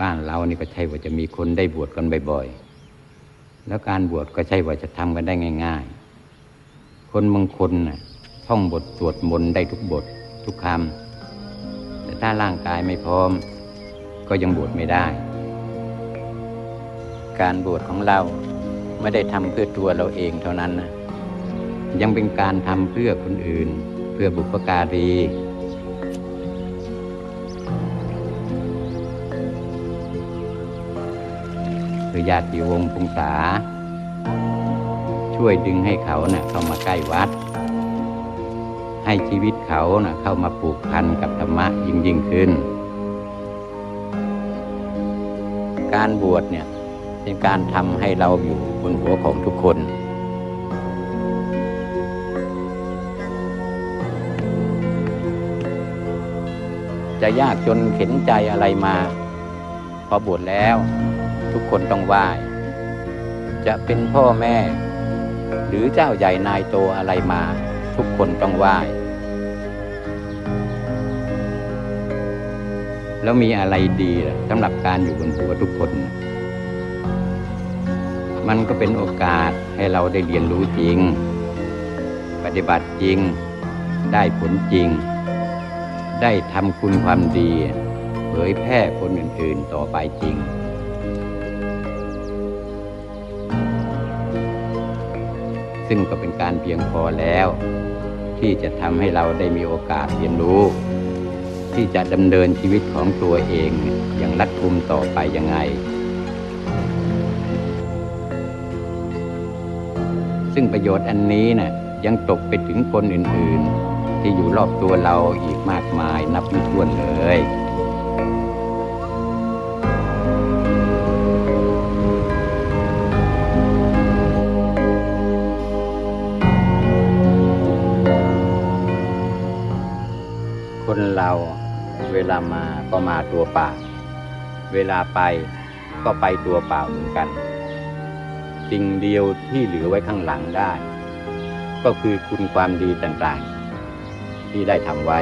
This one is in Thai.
บ้านเรานี่ก็ใช่ว่าจะมีคนได้บวชกันบ่อยๆ แล้วการบวชก็ใช่ว่าจะทำกันได้ง่าย ๆ คนบางคนน่ะท่องบทสวดมนต์ได้ทุกบททุกคำแต่ถ้าร่างกายไม่พร้อม ก็ยังบวชไม่ได้ การบวชของเราไม่ได้ทำเพื่อตัวเราเองเท่านั้นนะยังเป็นการทำเพื่อคนอื่น เพื่อบุพการี คือญาติวงศ์พงษา ช่วยดึงให้เขาเนะ่ะเข้ามาใกล้วัด ให้ชีวิตเขานะ่ะเข้ามาผูกพันกับธรรมะยิ่งยิ่งขึ้น การบวชเนี่ยเป็นการทำให้เราอยู่บนหัวของทุกคนจะยากจนเข็นใจอะไรมา พอบวชแล้ว ทุกคนต้องไหว้ จะเป็นพ่อแม่ หรือเจ้าใหญ่นายโตอะไรมา ทุกคนต้องไหว้ แล้วมีอะไรดีสำหรับการอยู่บนหัวทุกคน มันก็เป็นโอกาสให้เราได้เรียนรู้จริง ปฏิบัติจริง ได้ผลจริง ได้ทำคุณความดีเผยแพร่คนอื่น ๆ ต่อไปจริง ซึ่งก็เป็นการเพียงพอแล้ว ที่จะทำให้เราได้มีโอกาสเรียนรู้ ที่จะดำเนินชีวิตของตัวเองอย่างรัดกุมต่อไปยังไง ซึ่งประโยชน์อันนี้นะ่ะยังตกไปถึงคนอื่นๆ ที่อยู่รอบตัวเราอีกมากมายนับไม่ถ้วนเลย คนเราเวลามาก็มาตัวเปล่า เวลาไปก็ไปตัวเปล่าเหมือนกัน สิ่งเดียวที่เหลือไว้ข้างหลังได้ ก็คือคุณความดีต่างๆ ที่ได้ทำไว้